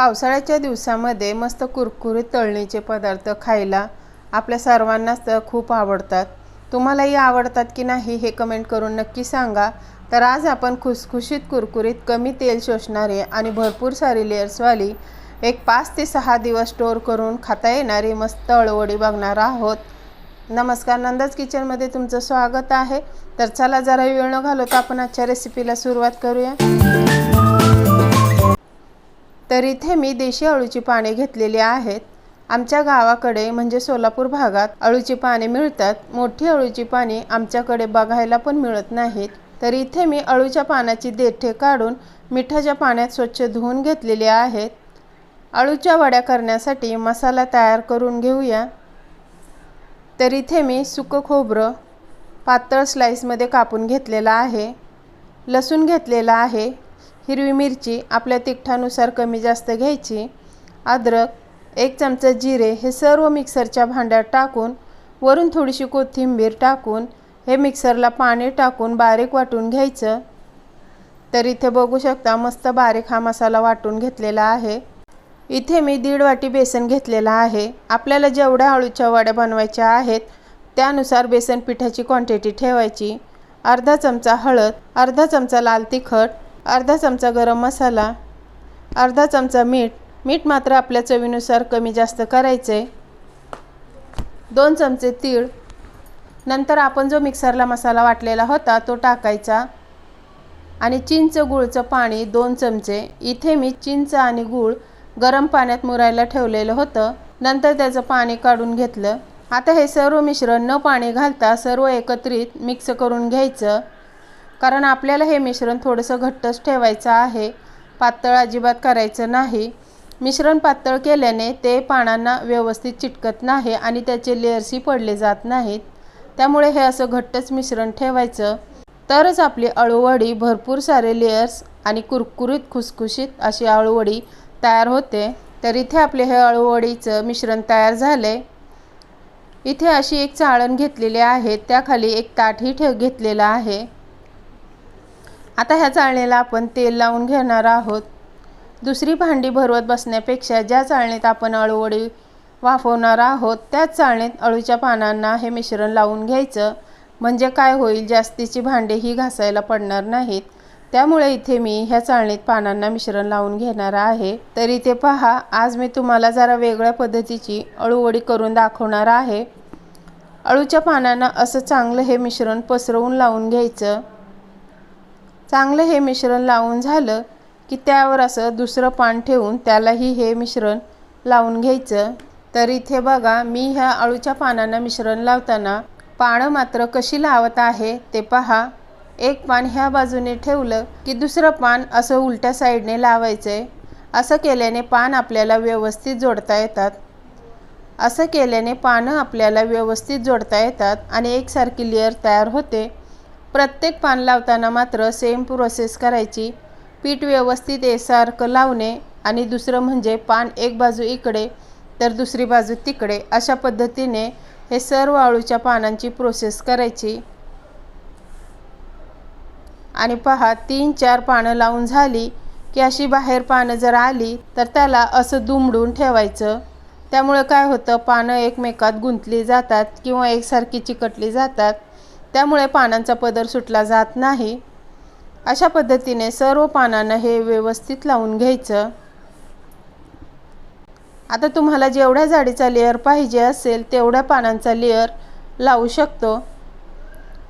पावसाळ्याच्या दिवसामध्ये मस्त कुरकुरीत तळणीचे पदार्थ खायला आपल्या सर्वांनाच तर खूप आवडतात. तुम्हालाही आवडतात की नाही हे कमेंट करून नक्की सांगा. तर आज आपण खुसखुशीत कुरकुरीत कमी तेल शोषणारे आणि भरपूर सारी लेयर्सवाली एक पाच ते सहा दिवस स्टोअर करून खाता येणारी मस्त अळवडी बघणार आहोत. नमस्कार नंदाज किचनमध्ये तुमचं स्वागत आहे. तर चला जरा वेळ न घालवता आपण आजच्या रेसिपीला सुरुवात करूया. तर इथे मी देशी अळूची पाने घेतलेली आहेत. आमच्या गावाकडे म्हणजे सोलापूर भागात अळूची पाने मिळतात. मोठी अळूची पाने आमच्याकडे बघायला पण मिळत नाहीत. तर इथे मी अळूच्या पानाची देठे काढून मिठाच्या पाण्यात स्वच्छ धुवून घेतलेले आहेत. अळूच्या वड्या करण्यासाठी मसाला तयार करून घेऊया. तर इथे मी सुकं खोबरं पातळ स्लाईसमध्ये कापून घेतलेलं आहे. लसूण घेतलेला आहे. हिरवी मिरची आपल्या तिखटानुसार कमी जास्त घ्यायची. अद्रक एक चमचा जिरे हे सर्व मिक्सरच्या भांड्यात टाकून वरून थोडीशी कोथिंबीर टाकून हे मिक्सरला पाणी टाकून बारीक वाटून घ्यायचं. तर इथे बघू शकता मस्त बारीक हा मसाला वाटून घेतलेला आहे. इथे मी दीड वाटी बेसन घेतलेला आहे. आपल्याला जेवढ्या अळूच्या वड्या बनवायच्या आहेत त्यानुसार बेसन पिठाची क्वांटिटी ठेवायची. अर्धा चमचा हळद अर्धा चमचा लाल तिखट अर्धा चमचा गरम मसाला अर्धा चमचा मीठ मीठ मात्र आपल्या चवीनुसार कमी जास्त करायचं. आहे दोन चमचे तीळ. नंतर आपण जो मिक्सरला मसाला वाटलेला होता तो टाकायचा आणि चिंच गुळचं पाणी दोन चमचे. इथे मी चिंच आणि गूळ गरम पाण्यात मुरायला ठेवलेलं होतं. नंतर त्याचं पाणी काढून घेतलं. आता हे सर्व मिश्रण न पाणी घालता सर्व एकत्रित मिक्स करून घ्यायचं. कारण आपल्याला हे मिश्रण थोडंसं घट्टच ठेवायचं आहे. पातळ अजिबात करायचं नाही. मिश्रण पातळ केल्याने ते पानांना व्यवस्थित चिटकत नाही आणि त्याचे लेअर्सही पडले जात नाहीत. त्यामुळे हे असं घट्टच मिश्रण ठेवायचं. तरच आपली अळूवडी भरपूर सारे लेयर्स आणि कुरकुरीत खुसखुशीत अशी अळूवडी तयार होते. तर इथे आपले हे अळूवडीचं मिश्रण तयार झाले इथे अशी एक चाळण घेतलेली आहे. त्याखाली एक ताटही ठेव घेतलेला आहे. आता ह्या चाळणीला आपण तेल लावून घेणार आहोत. दुसरी भांडी भरवत बसण्यापेक्षा ज्या चाळणीत आपण अळूवडी वाफवणार आहोत त्याच चाळणीत अळूच्या पानांना हे मिश्रण लावून घ्यायचं. म्हणजे काय होईल जास्तीची भांडे ही घासायला पडणार नाहीत. त्यामुळे इथे मी ह्या चाळणीत पानांना मिश्रण लावून घेणार आहे. तर इथे पहा आज मी तुम्हाला जरा वेगळ्या पद्धतीची अळूवडी करून दाखवणार आहे. अळूच्या पानांना असं चांगलं हे मिश्रण पसरवून लावून घ्यायचं. चांगलं हे मिश्रण लावून झालं की त्यावर असं दुसरं पान ठेवून त्यालाही हे मिश्रण लावून घ्यायचं. तर इथे बघा मी ह्या अळूच्या पानांना मिश्रण लावताना पानं मात्र कशी लावत आहे ते पहा. एक पान ह्या बाजूने ठेवलं की दुसरं पान असं उलट्या साईडने लावायचं आहे असं केल्याने पान आपल्याला व्यवस्थित जोडता येतात. असं केल्याने पानं आपल्याला व्यवस्थित जोडता येतात आणि एकसारखी लेअर तयार होते. प्रत्येक पान लावताना मात्र सेम प्रोसेस करायची. पीठ व्यवस्थित एकसारखं लावणे आणि दुसरं म्हणजे पान एक बाजू इकडे तर दुसरी बाजू तिकडे अशा पद्धतीने हे सर्व आळूच्या पानांची प्रोसेस करायची. आणि पहा तीन चार पानं लावून झाली की अशी बाहेर पानं जर आली तर त्याला असं दुमडून ठेवायचं. त्यामुळे काय होतं पानं एकमेकात गुंतली जातात किंवा एकसारखी चिकटली जातात. त्यामुळे पानांचा पदर सुटला जात नाही. अशा पद्धतीने सर्व पानांना हे व्यवस्थित लावून घ्यायचं. आता तुम्हाला जेवढ्या जाडीचा लेअर पाहिजे असेल तेवढ्या पानांचा लेअर लावू शकतो.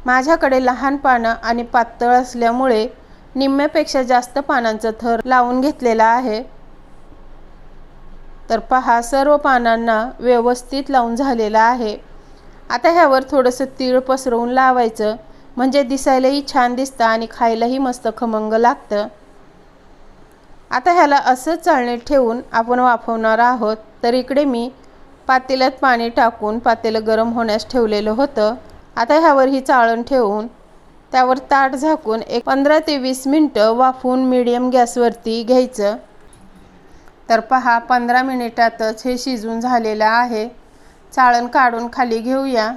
माझ्याकडे लहान पानं आणि पातळ असल्यामुळे निम्म्यापेक्षा जास्त पानांचं थर लावून घेतलेला आहे. तर पहा सर्व पानांना व्यवस्थित लावून झालेला आहे. आता ह्यावर थोडंसं तीळ पसरवून लावायचं. म्हणजे दिसायलाही छान दिसतं आणि खायलाही मस्त खमंग लागतं. आता ह्याला असंच चाळणीत ठेवून आपण वाफवणार आहोत. तर इकडे मी पातेल्यात पाणी टाकून पातेलं गरम होण्यास ठेवलेलं होतं. आता ह्यावर ही चाळण ठेवून त्यावर ताट झाकून एक पंधरा ते वीस मिनटं वाफवून मिडियम गॅसवरती घ्यायचं. तर पहा पंधरा मिनिटातच हे शिजून झालेलं आहे. चाळण काढून खाली घेऊया.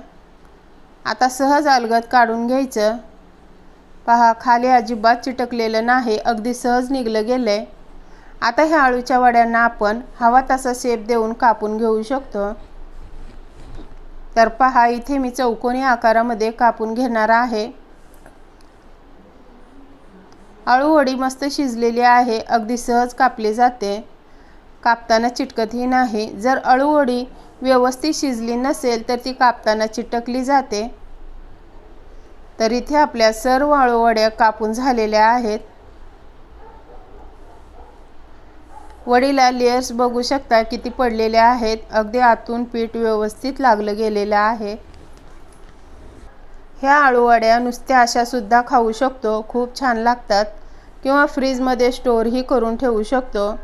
आता सहज अलगद काढून घ्यायचं. पहा खाली अजिबात चिटकलेलं नाही अगदी सहज निघलं गेलं आहे आता ह्या आळूच्या वड्यांना आपण हवा तसा शेप देऊन कापून घेऊ शकतो. तर पहा इथे मी चौकोनी आकारामध्ये कापून घेणार आहे. आळूवडी मस्त शिजलेली आहे अगदी सहज कापली जाते. कापताना चिटकतही नाही. जर अळूवडी व्यवस्थित शिजली नसेल तर ती कापताना चिटकली जाते. तर इथे आपल्या सर्व अळूवड्या कापून झालेल्या आहेत. वडीला लेयर्स बघू शकता किती पडलेले आहेत. अगदी आतून पीठ व्यवस्थित लागलं गेलेलं आहे. ह्या आळूवड्या नुसत्या अशा सुद्धा खाऊ शकतो. खूप छान लागतात. किंवा फ्रीजमध्ये स्टोअरही करून ठेवू शकतो.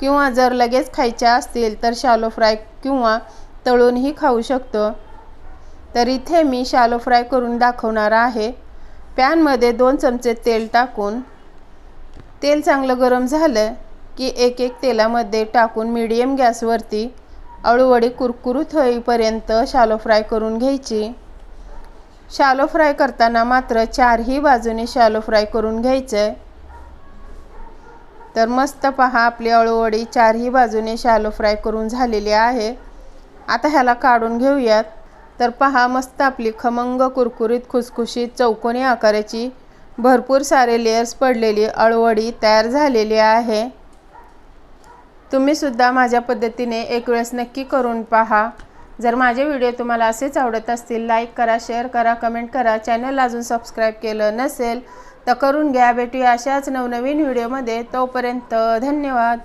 किंवा जर लगेच खायच्या असतील तर शालो फ्राय किंवा तळूनही खाऊ शकतो. तर इथे मी शालो फ्राय करून दाखवणार आहे. पॅनमध्ये दोन चमचे तेल टाकून. तेल चांगलं गरम झालं की एक एक तेलामध्ये टाकून मीडियम गॅसवरती अळूवडी कुरकुरीत होईपर्यंत शालो फ्राय करून घ्यायची. शालो फ्राय करताना मात्र चारही बाजूने शालो फ्राय करून घ्यायचं. तर मस्त पहा आपली अळूवडी चारही बाजूने शालो फ्राय करून झालेली आहे. आता ह्याला काढून घेऊयात. तर पहा मस्त आपली खमंग कुरकुरीत खुसखुशीत चौकोनी आकाराची भरपूर सारे लेयर्स पडलेली अळवडी तयार झालेली आहे. तुम्हीसुद्धा माझ्या पद्धतीने एक वेळेस नक्की करून पहा. जर माझे व्हिडिओ तुम्हाला असेच आवडत असतील लाईक करा शेअर करा कमेंट करा. चॅनल अजून सबस्क्राईब केलं नसेल तर करून घ्या. भेटूया अशाच नवनवीन व्हिडिओमध्ये. तोपर्यंत धन्यवाद.